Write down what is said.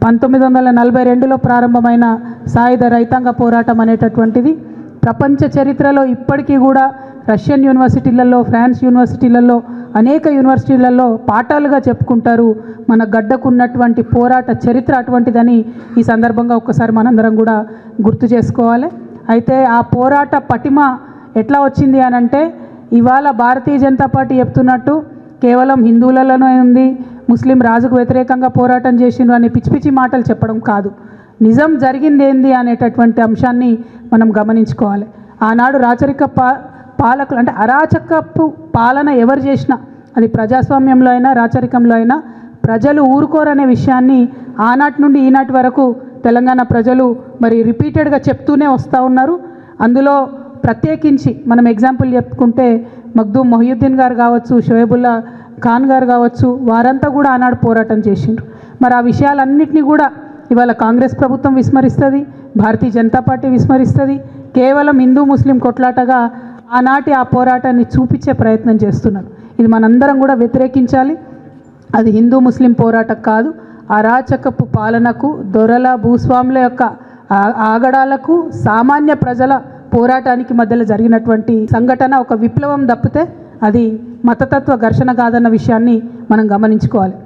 పంతొమ్మిది వందల నలభై రెండులో ప్రారంభమైన సాయుధ రైతాంగ పోరాటం అనేటటువంటిది ప్రపంచ చరిత్రలో ఇప్పటికీ కూడా రష్యన్ యూనివర్సిటీలలో ఫ్రాన్స్ యూనివర్సిటీలలో అనేక యూనివర్సిటీలలో పాఠాలుగా చెప్పుకుంటారు. మన గడ్డకున్నటువంటి పోరాట చరిత్ర అటువంటిదని ఈ సందర్భంగా ఒక్కసారి మనందరం కూడా గుర్తు చేసుకోవాలి. అయితే ఆ పోరాట పటిమ ఎట్లా వచ్చింది అని అంటే ఇవాళ భారతీయ జనతా పార్టీ చెప్తున్నట్టు కేవలం హిందువులలోనే ఉంది ముస్లిం రాజుకు వ్యతిరేకంగా పోరాటం చేసిండ్రు అనే పిచ్చి పిచ్చి మాటలు చెప్పడం కాదు. నిజం జరిగింది ఏంది అనేటటువంటి అంశాన్ని మనం గమనించుకోవాలి. ఆనాడు రాచరిక పా పాలకులు అంటే అరాచకపు పాలన ఎవరు చేసినా అది ప్రజాస్వామ్యంలో అయినా రాచరికంలో అయినా ప్రజలు ఊరుకోరనే విషయాన్ని ఆనాటి నుండి ఈనాటి వరకు తెలంగాణ ప్రజలు మరి రిపీటెడ్గా చెప్తూనే వస్తూ ఉన్నారు. అందులో ప్రత్యేకించి మనం ఎగ్జాంపుల్ చెప్పుకుంటే మగ్దూమ్ మొహియుద్దీన్ గారు కావచ్చు షోయబుల్లా ఖాన్ గారు కావచ్చు వారంతా కూడా ఆనాడు పోరాటం చేసిండ్రు. మరి ఆ విషయాలన్నింటినీ కూడా ఇవాళ కాంగ్రెస్ ప్రభుత్వం విస్మరిస్తుంది భారతీయ జనతా పార్టీ విస్మరిస్తుంది కేవలం హిందూ ముస్లిం కొట్లాటగా ఆనాటి ఆ పోరాటాన్ని చూపించే ప్రయత్నం చేస్తున్నారు. ఇది మనందరం కూడా వ్యతిరేకించాలి. అది హిందూ ముస్లిం పోరాటం కాదు అరాచకపు పాలనకు దొరల భూస్వాముల యొక్క ఆగడాలకు సామాన్య ప్రజల పోరాటానికి మధ్యలో జరిగినటువంటి సంఘటన ఒక విప్లవం తప్పితే అది మతతత్వ ఘర్షణ కాదన్న విషయాన్ని మనం గమనించుకోవాలి.